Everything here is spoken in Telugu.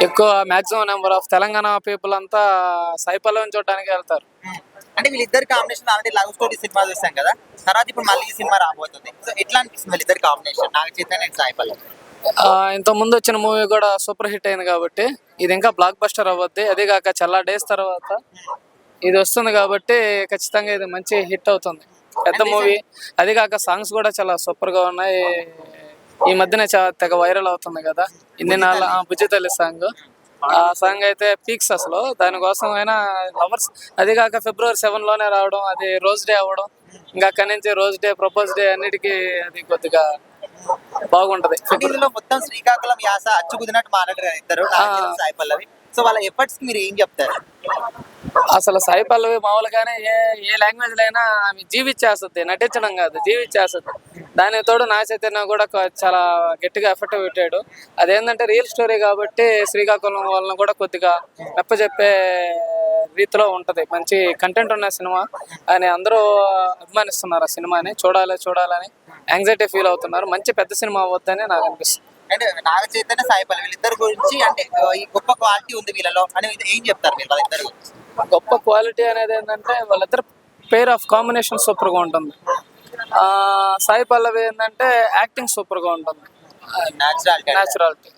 ఎక్కువ maximum number of Telangana people అంతా సాయి పల్లవిని చూడడానికి వెళ్తారు అంటే వీళ్ళిద్దరు combination already love story cinema చూసాం కదా తర్వాత ఇప్పుడు మళ్ళీ ఈ సినిమా రాబోతుంది. సో ఎట్లా అనిపిస్తుంది వీళ్ళిద్దరు కాంబినేషన్ నాగ చైతన్య అండ్ సాయి పల్లవి ఆ, ఇంత ముందు వచ్చిన మూవీ కూడా సూపర్ హిట్ అయింది కాబట్టి ఇది ఇంకా బ్లాక్ బస్టర్ అవ్వద్ది. అదే కాక చాలా డేస్ తర్వాత ఇది వస్తుంది కాబట్టి ఖచ్చితంగా ఇది మంచి హిట్ అవుతుంది. పెద్ద మూవీ అది కాక సాంగ్స్ కూడా చాలా సూపర్గా ఉన్నాయి. ఈ మధ్యన చా- తెగ వైరల్ అవుతుంది కదా. ఇన్ని నాళ్ళ ఆ, తల్లి సాంగ్. ఆ సాంగ్ అయితే పీక్స్ అసలు. దానికోసం అయినా లవర్స్ అది కాక ఫిబ్రవరి సెవెన్లోనే రావడం అది రోజ్ డే అవ్వడం ఇంకా అక్కడి నుంచి రోజ్ డే ప్రపోజ్ డే అన్నిటికీ అది కొద్దిగా బాగుంటది. మొత్తం శ్రీకాకుళం యాస అచ్చుకుదినట్టు మాట్లాడారు ఇద్దరు సాయి పల్లవి. సో వాళ్ళ ఎఫర్ట్స్ మీరు ఏం చెప్తారు? అసలు సాయి పల్లవి మామూలుగానే ఏ ఏ లాంగ్వేజ్లో అయినా ఆమె జీవిచ్చేస్తుంది నటించడం కాదు జీవిచ్చేస్తుంది దానికి తోడు నా చైతన్య కూడా చాలా గట్టిగా ఎఫర్ట్ పెట్టాడు. అదేంటంటే రియల్ స్టోరీ కాబట్టి శ్రీకాకుళం వాళ్ళని కూడా కొద్దిగా చెప్పే రీతిలో ఉంటది. మంచి కంటెంట్ ఉన్న సినిమా. అని అందరూ అభిమానిస్తున్నారు ఆ సినిమాని. చూడాలి చూడాలని యాంగ్జైటీ ఫీల్ అవుతున్నారు. మంచి పెద్ద సినిమా అవ్వద్దని నాకు అనిపిస్తుంది. అంటే నాగ చైతన్య సాయి పల్లవి వీళ్ళిద్దరు గురించి అంటే ఈ గొప్ప క్వాలిటీ ఉంది వీళ్ళలో అని ఏం చెప్తారు వీళ్ళిద్దరు? గురించి గొప్ప క్వాలిటీ అనేది ఏంటంటే వాళ్ళిద్దరు పేర్ ఆఫ్ కాంబినేషన్ సూపర్గా ఉంటుంది. ఆ, సాయి పల్లవి ఏంటంటే యాక్టింగ్ సూపర్గా ఉంటుంది న్యాచురాలిటీ